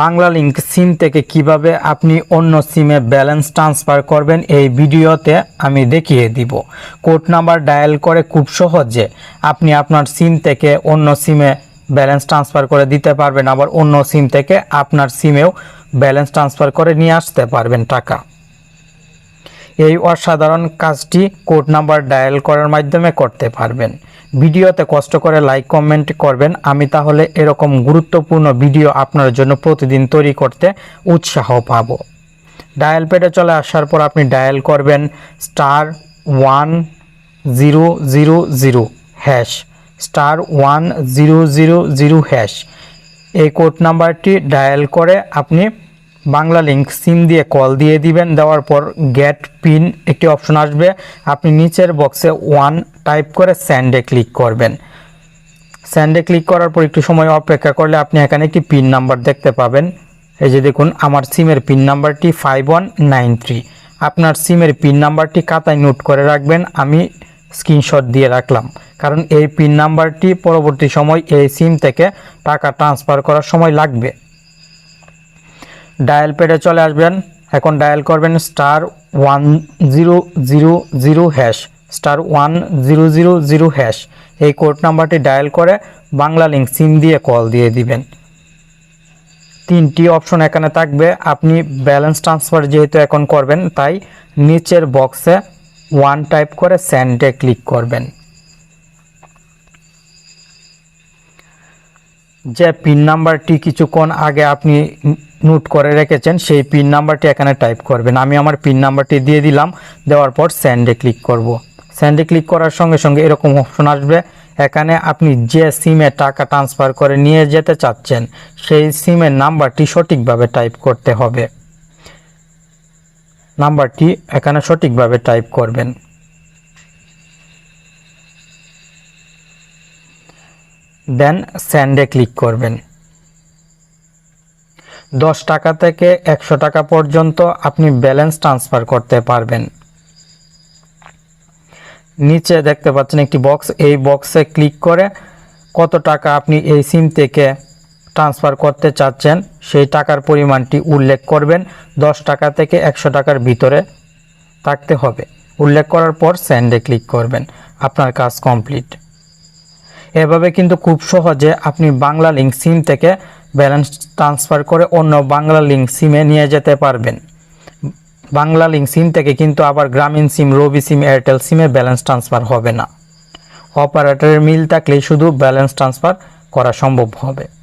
Bangla link সিম থেকে কীভাবে আপনি অন্য সিমে ব্যালেন্স ট্রান্সফার করবেন এই ভিডিওতে আমি দেখিয়ে দিব। কোড নাম্বার ডায়াল করে খুব সহজে আপনি আপনার সিম থেকে অন্য সিমে ব্যালেন্স ট্রান্সফার করে দিতে পারবেন, আবার অন্য সিম থেকে আপনার সিমেও ব্যালেন্স ট্রান্সফার করে নিয়ে আসতে পারবেন টাকা। এই অসাধারণ কাজটি কোড নাম্বার ডায়াল করার মাধ্যমে করতে পারবেন। ভিডিওতে কষ্ট করে লাইক, কমেন্ট করবেন। আমি তাহলে এরকম গুরুত্বপূর্ণ ভিডিও আপনার জন্য প্রতিদিন তৈরি করতে উৎসাহ পাব। ডায়াল পেডে চলে আসার পর আপনি ডায়াল করবেন star one zero zero zero hash, star one zero zero zero hash. এই কোড নাম্বারটি ডায়াল করে আপনি বাংলা লিঙ্ক সিম দিয়ে কল দিয়ে দিবেন। দেওয়ার পর গেট পিন একটি অপশন আসবে। আপনি নিচের বক্সে ওয়ান টাইপ করে স্যান্ডে ক্লিক করবেন। স্যান্ডে ক্লিক করার পর একটু সময় অপেক্ষা করলে আপনি এখানে একটি পিন নাম্বার দেখতে পাবেন। এই যে দেখুন, আমার সিমের পিন নাম্বারটি ফাইভ ওয়ান নাইন থ্রি আপনার সিমের পিন নাম্বারটি খাতায় নোট করে রাখবেন। আমি স্ক্রিনশট দিয়ে রাখলাম। কারণ এই পিন নাম্বারটি পরবর্তী সময় এই সিম থেকে টাকা ট্রান্সফার করার সময় লাগবে। ডায়াল পেডে চলে আসবেন। এখন ডায়াল করবেন star one zero zero zero hash star one zero zero zero hash এই কোড নাম্বারটি ডায়াল করে বাংলা লিঙ্ক সিম দিয়ে কল দিয়ে দিবেন। তিনটি অপশন এখানে থাকবে। আপনি ব্যালেন্স ট্রান্সফার যেহেতু এখন করবেন, তাই নিচের বক্সে ওয়ান টাইপ করে স্যান্ডে ক্লিক করবেন। যে পিন নাম্বারটি কিছুক্ষণ আগে আপনি নোট করে রেখেছেন, সেই পিন নাম্বারটি এখানে টাইপ করবেন। আমি আমার পিন নাম্বারটি দিয়ে দিলাম, দেওয়ার পর স্যান্ডে ক্লিক করব। স্যান্ডে ক্লিক করার সঙ্গে সঙ্গে এরকম অপশন আসবে। এখানে আপনি যে সিমে টাকা ট্রান্সফার করে নিয়ে যেতে চাচ্ছেন, সেই সিমের নাম্বারটি সঠিকভাবে টাইপ করতে হবে। নাম্বারটি এখানে সঠিকভাবে টাইপ করবেন। দেন স্যান্ডে ক্লিক করবেন। দশ টাকা থেকে একশো টাকা পর্যন্ত আপনি ব্যালেন্স ট্রান্সফার করতে পারবেন। নিচে দেখতে পাচ্ছেন একটি বক্স, এই বক্সে ক্লিক করে কত টাকা আপনি এই সিম থেকে ট্রান্সফার করতে চাচ্ছেন, সেই টাকার পরিমাণটি উল্লেখ করবেন। দশ টাকা থেকে একশো টাকার ভিতরে থাকতে হবে। উল্লেখ করার পর স্যান্ডে ক্লিক করবেন। আপনার কাজ কমপ্লিট। এভাবে কিন্তু খুব সহজে আপনি বাংলা লিঙ্ক সিম থেকে ব্যালেন্স ট্রান্সফার করে অন্য বাংলা লিঙ্ক সিমে নিয়ে যেতে পারবেন। বাংলা লিঙ্ক সিম থেকে কিন্তু আবার Grameen sim Robi sim Airtel সিমে ব্যালেন্স ট্রান্সফার হবে না। অপারেটরের মিল থাকলেই শুধু ব্যালেন্স ট্রান্সফার করা সম্ভব হবে।